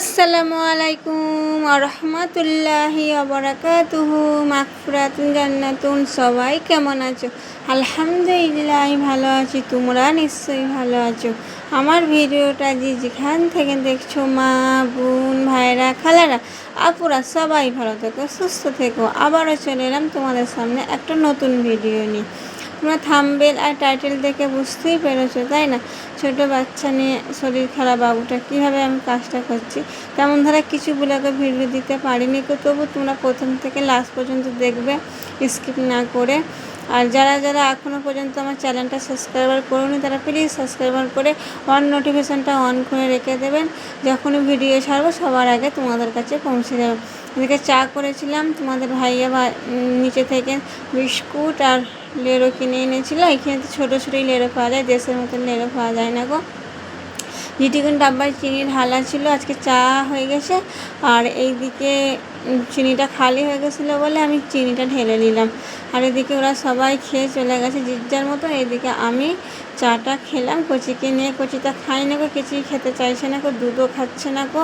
আসসালামু আলাইকুম রহমতুল্লাহি অবরাকাতুহু মাকফুরাতুন জান্নাতুন। সবাই কেমন আছো? আলহামদুলিল্লাহ আমি ভালো আছি। তোমরা নিশ্চয়ই ভালো আছো। আমার ভিডিওটা যে যেখান থেকে দেখছ, মা, বোন ভাইরা খালারা, আপুরা, সবাই ভালো থেকো, সুস্থ থেকো। আবারও চলে এলাম তোমাদের সামনে একটা নতুন ভিডিও নিয়ে। তোমরা থামবেল আর টাইটেল দেখে বুঝতেই পেরেছ, তাই না? ছোট বাচ্চা নিয়ে শরীর খারাপ, বাবুটা কীভাবে আমি কাজটা করছি? তেমন ধারা কিছু বলে ভিডিও দিতে পারিনি তবু তোমরা প্রথম থেকে লাস্ট পর্যন্ত দেখবে স্কিপ না করে আর যারা যারা এখনও পর্যন্ত আমার চ্যানেলটা সাবস্ক্রাইবার করুন, তারা প্লিজ সাবস্ক্রাইবার করে অন নোটিফিকেশানটা অন করে রেখে দেবেন। যখনই ভিডিও ছাড়বো, সবার আগে তোমাদের কাছে পৌঁছে যাবে। এদিকে চা করেছিলাম, তোমাদের ভাইয়া বা নিচে থেকে বিস্কুট আর লেরো কিনে এনেছিলো। এখানে তো ছোটো ছোটোই লেরো পাওয়া যায়, দেশের মতন লেরো পাওয়া যায় না গো। যেটুকুন ডাব্বায় চিনি ঢালা ছিল, আজকে চা হয়ে গেছে। আর এইদিকে চিনিটা খালি হয়ে গেছিল বলে আমি চিনিটা ঢেলে নিলাম। আর এদিকে ওরা সবাই খেয়ে চলে গেছে। যার মতো এদিকে আমি চাটা খেলাম, কচিকে নিয়ে, কচিটা খাই না গো, কিছুই খেতে চাইছে না গো, দুধও খাচ্ছে না গো।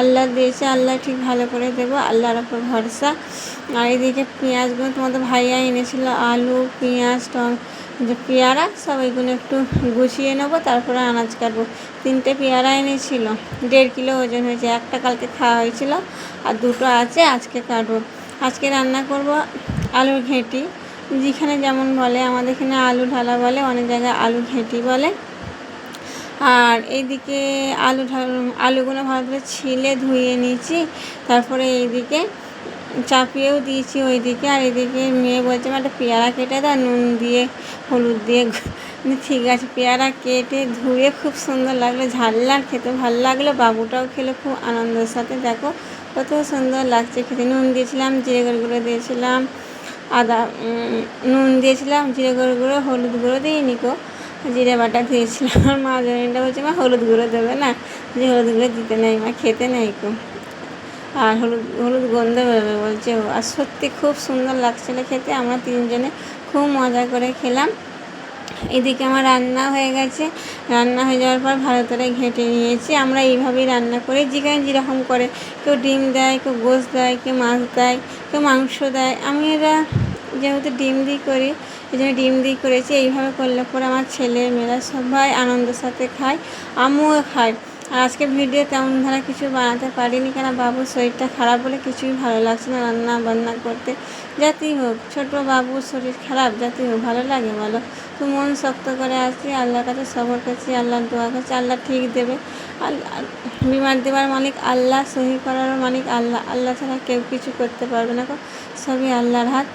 আল্লাহ দিয়েছে, আল্লাহ ঠিক ভালো করে দেবো, আল্লাহর ওপর ভরসা। আর এদিকে পেঁয়াজগুলো তোমাদের ভাইয়া এনেছিল, আলু, পেঁয়াজ, টম, যে পেয়ারা, সব এগুলো একটু গুছিয়ে নেব, তারপরে আনাজ কাটবো। তিনটে পেয়ারা এনেছিল, দেড় কিলো ওজন হয়েছে, একটা কালকে খাওয়া হয়েছিল, আর দুটো আছে, আজকে কাটবো। আজকে রান্না করব আলুর ঘেঁটি। যেখানে যেমন বলে, আমাদের এখানে আলু ঢালা বলে, অনেক জায়গায় আলু ঘেঁটি বলে। আর এইদিকে আলু আলুগুলো ভালো করে ছিলে ধুয়ে নিয়েছি। তারপরে এইদিকে চাপিয়েও দিয়েছি ওইদিকে। আর এদিকে মেয়ে বলছে একটা পেয়ারা কেটে দাও, নুন দিয়ে, হলুদ দিয়ে ঠিক আছে, পেয়ারা কেটে ধুয়ে খুব সুন্দর লাগল ঝাললার খেতে ভালো লাগল। বাবুটাও খেলে, খুব আনন্দের সাথে। দেখো কত সুন্দর লাগছে, খেতে। নুন দিয়েছিলাম, জিরে গুঁড়ো দিয়েছিলাম, আদা নুন দিয়েছিলাম, জিরে গুঁড়ো গুঁড়ো, হলুদ গুঁড়ো দিয়ে নিকো জিরে বাটা দিয়েছিলাম মা জমিনটা বলছে মা হলুদ গুঁড়ো দেবে না। যে হলুদ গুঁড়ো দিতে নেই মা, খেতে নেই কো আর হলুদ হলুদ গন্ধ বেরোবে বলছে আর সত্যি খুব সুন্দর লাগছিল খেতে, আমরা তিনজনে খুব মজা করে খেলাম। এদিকে আমার রান্না হয়ে গেছে। রান্না হয়ে যাওয়ার পর ভালো করে ঘেঁটে নিয়েছি। আমরা এইভাবেই রান্না করি। যেখানে যেরকম করে, কেউ ডিম দেয়, কেউ গোশ দেয়, কেউ মাছ দেয়, কেউ মাংস দেয়। আমি এরা যেহেতু ডিম দিই করি এই জন্য ডিম দিই করেছি। এইভাবে করলে পরে আমার ছেলে মেয়েরা সবাই আনন্দের সাথে খায়, আমিও খাই। আজকে ভিডিও তেমন ধারা কিছু বানাতে পারিনি কেন? বাবুর শরীরটা খারাপ বলে কিছুই ভালো লাগছে না রান্না বান্না করতে। যাতেই হোক, ছোটো বাবুর শরীর খারাপ যাতেই হোক, ভালো লাগে বলো। তো মন শক্ত করে আসছি আল্লাহর কাছে সবর করছি, আল্লাহর দোয়া করছি, আল্লাহ ঠিক দেবে। বিমার দেওয়ার মালিক আল্লাহ, সহি করার মালিক আল্লাহ। আল্লাহ ছাড়া কেউ কিছু করতে পারবে না সবই আল্লাহর হাত।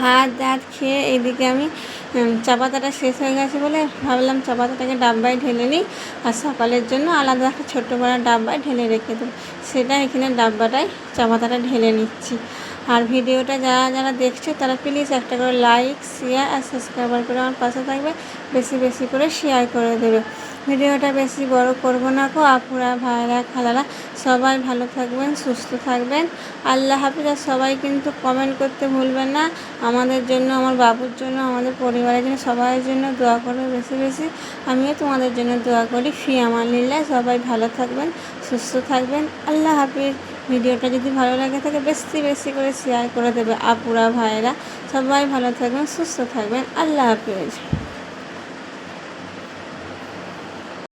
ভাত দাঁত খেয়ে এইদিকে আমি চা পাতাটা শেষ হয়ে গেছে বলে ভাবলাম চা পাতাটাকে ডাব্বায় ঢেলে নিই। আর সকালের জন্য আলাদা একটা ছোট্ট বড় ডাব্বায় ঢেলে রেখে দেবো। সেটা এখানে ডাব্বাটায় চা পাতাটা ঢেলে নিচ্ছি। আর ভিডিওটা যারা যারা দেখছে, তারা প্লিজ একটা করে লাইক শেয়ার আর সাবস্ক্রাইবার করে আমার পাশে থাকবে। বেশি বেশি করে শেয়ার করে দেবে। ভিডিওটা বেশি বড় করব না কো আপুরা, ভাইরা, খালারা, সবাই ভালো থাকবেন, সুস্থ থাকবেন। আল্লাহ হাফিজ, আর সবাই কিন্তু কমেন্ট করতে ভুলবেন না। আমাদের জন্য, আমার বাবুর জন্য, আমাদের পরিবারের জন্য সবাই জন্য দোয়া করবে বেশি বেশি। আমিও তোমাদের জন্য দোয়া করি, ফি আমার নিলে সবাই ভালো থাকবেন, সুস্থ থাকবেন। আল্লাহ হাফিজ, ভিডিওটা যদি ভালো লাগে থাকে, বেশি বেশি করে শেয়ার করে দেবে, আপুরা, ভাইয়েরা। সবাই ভালো থাকবেন, সুস্থ থাকবেন। আল্লাহ হাফিজ।